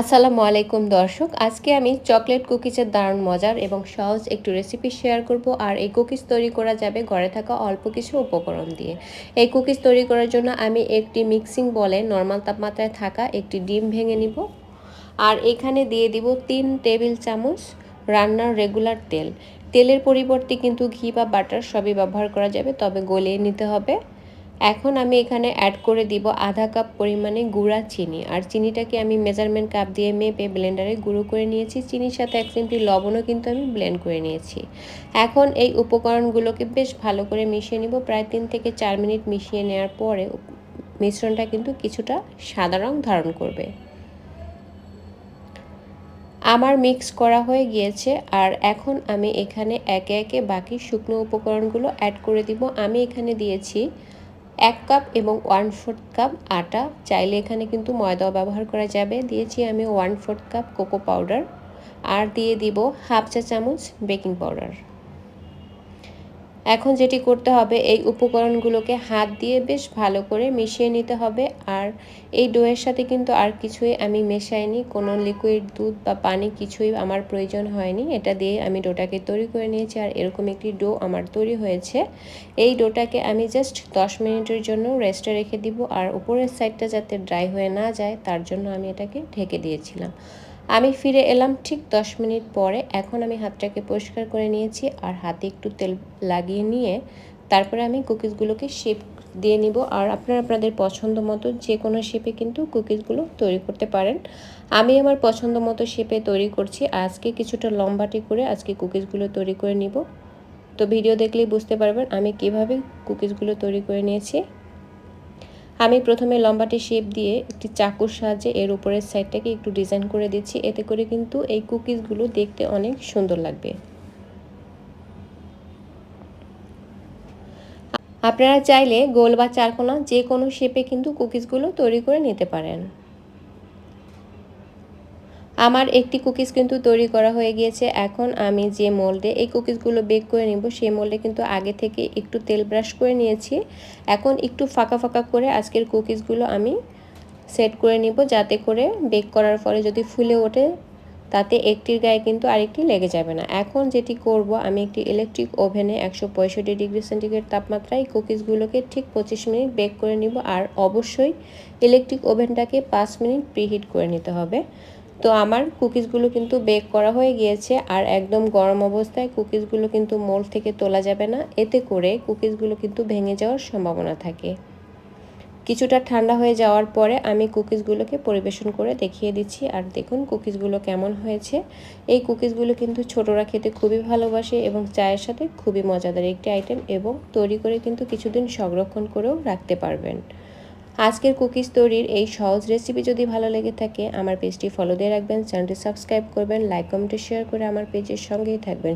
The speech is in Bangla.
আসসালামু আলাইকুম দর্শক, আজকে আমি চকলেট কুকিজের দারুণ মজার এবং সহজ একটু রেসিপি শেয়ার করব। আর এই কুকিজ তৈরি করা যাবে ঘরে থাকা অল্প কিছু উপকরণ দিয়ে। এই কুকিজ তৈরি করার জন্য আমি একটি মিক্সিং বলে নর্মাল তাপমাত্রায় থাকা একটি ডিম ভেঙে নিব। আর এখানে দিয়ে দিব তিন টেবিল চামচ রান্নার রেগুলার তেল। তেলের পরিবর্তে কিন্তু ঘি বা বাটার সবই ব্যবহার করা যাবে, তবে গলিয়ে নিতে হবে। এখন আমি এখানে অ্যাড করে দিব আধা কাপ পরিমাণে গুঁড়া চিনি। আর চিনিটাকে আমি মেজারমেন্ট কাপ দিয়ে মেপে ব্লেন্ডারে গুঁড়ো করে নিয়েছি। চিনির সাথে এক চিমটি লবণও কিন্তু আমি ব্লেন্ড করে নিয়েছি। এখন এই উপকরণগুলোকে বেশ ভালো করে মিশিয়ে নিব। প্রায় তিন থেকে চার মিনিট মিশিয়ে নেওয়ার পরে মিশ্রণটা কিন্তু কিছুটা সাদা রং ধারণ করবে। আমার মিক্স করা হয়ে গিয়েছে। আর এখন আমি এখানে একে একে বাকি শুকনো উপকরণগুলো অ্যাড করে দিব। আমি এখানে দিয়েছি এক কাপ এবং ওয়ান ফোর্থ কাপ আটা। চাইলে এখানে কিন্তু ময়দাও ব্যবহার করা যাবে। দিয়েছি আমি one fourth cup cocoa powder আর দিয়ে দিব হাফ চা চামচ বেকিং পাউডার এখন যেটি করতে হবে, এই উপকরণগুলোকে হাত দিয়ে বেশ ভালো করে মিশিয়ে নিতে হবে। আর এই ডোয়ের সাথে কিন্তু আর কিছুই আমি মেশাইনি। কোনো লিকুইড দুধ বা পানি কিছুই আমার প্রয়োজন হয়নি। এটা দিয়ে আমি ডোটাকে তৈরি করে নিয়েছি আর এরকম একটি ডো আমার তৈরি হয়েছে। এই ডোটাকে আমি জাস্ট দশ মিনিটের জন্য রেস্টে রেখে দিব। আর উপরের সাইডটা যাতে ড্রাই হয়ে না যায়, তার জন্য আমি এটাকে ঢেকে দিয়েছিলাম। আমি ফিরে এলাম ঠিক দশ মিনিট পরে। এখন আমি হাতটাকে পরিষ্কার করে নিয়েছি আর হাতে একটু তেল লাগিয়ে নিয়ে তারপরে আমি কুকিজগুলোকে শেপ দিয়ে নিব। আর আপনারা আপনাদের পছন্দ মতো যে কোনো শেপে কিন্তু কুকিজগুলো তৈরি করতে পারেন। আমি আমার পছন্দ মতো শেপে তৈরি করছি। আজকে কিছুটা লম্বাটি করে আজকে কুকিজগুলো তৈরি করে নিব। তো ভিডিও দেখলেই বুঝতে পারবেন আমি কীভাবে কুকিজগুলো তৈরি করে নিয়েছি। আমি প্রথমে লম্বাটি শেপ দিয়ে একটি চাকুর সাহায্যে এর উপরের সাইডটাকে একটু ডিজাইন করে দিচ্ছি। এতে করে কিন্তু এই কুকিজগুলো দেখতে অনেক সুন্দর লাগবে। আপনারা চাইলে গোল বা চারকোনা যে কোনো শেপে কিন্তু কুকিজগুলো তৈরি করে নিতে পারেন। আমার একটি কুকিজ কিন্তু তৈরি করা হয়ে গিয়েছে। এখন আমি যে মোল্ডে এই কুকিজগুলো বেক করে নিব, সেই মোল্ডে কিন্তু আগে থেকে একটু তেল ব্রাশ করে নিয়েছি। এখন একটু ফাঁকা ফাঁকা করে আজকের কুকিজগুলো আমি সেট করে নিব, যাতে করে বেক করার ফলে যদি ফুলে ওঠে, তাতে একটির গায়ে কিন্তু আরেকটি লেগে যাবে না। এখন যেটি করব, আমি একটি ইলেকট্রিক ওভেনে একশো পঁয়ষট্টি ডিগ্রি সেন্টিগ্রেড তাপমাত্রায় কুকিজগুলোকে ঠিক পঁচিশ মিনিট বেক করে নিব। আর অবশ্যই ইলেকট্রিক ওভেনটাকে পাঁচ মিনিট প্রিহিট করে নিতে হবে। তো আমার কুকিজগুলো কিন্তু বেক করা হয়ে গিয়েছে আর একদম গরম অবস্থায় কুকিজগুলো কিন্তু মোল্ড থেকে তোলা যাবে না। এতে করে কুকিজগুলো কিন্তু ভেঙে যাওয়ার সম্ভাবনা থাকে। কিছুটা ঠান্ডা হয়ে যাওয়ার পরে আমি কুকিজগুলোকে পরিবেশন করে দেখিয়ে দিচ্ছি আর দেখুন কুকিজগুলো কেমন হয়েছে। এই কুকিজগুলো কিন্তু ছোটরা খেতে খুবই ভালোবাসে এবং চায়ের সাথে খুবই মজাদার একটি আইটেম এবং তৈরি করে কিন্তু কিছুদিন সংরক্ষণ করেও রাখতে পারবেন। আজকের কুকিজ তৈরির এই সহজ রেসিপি যদি ভালো লেগে থাকে, আমার পেজটি ফলো দিয়ে রাখবেন চ্যানেলটি সাবস্ক্রাইব করবেন লাইক কমেন্টে শেয়ার করে আমার পেজের সঙ্গেই থাকবেন।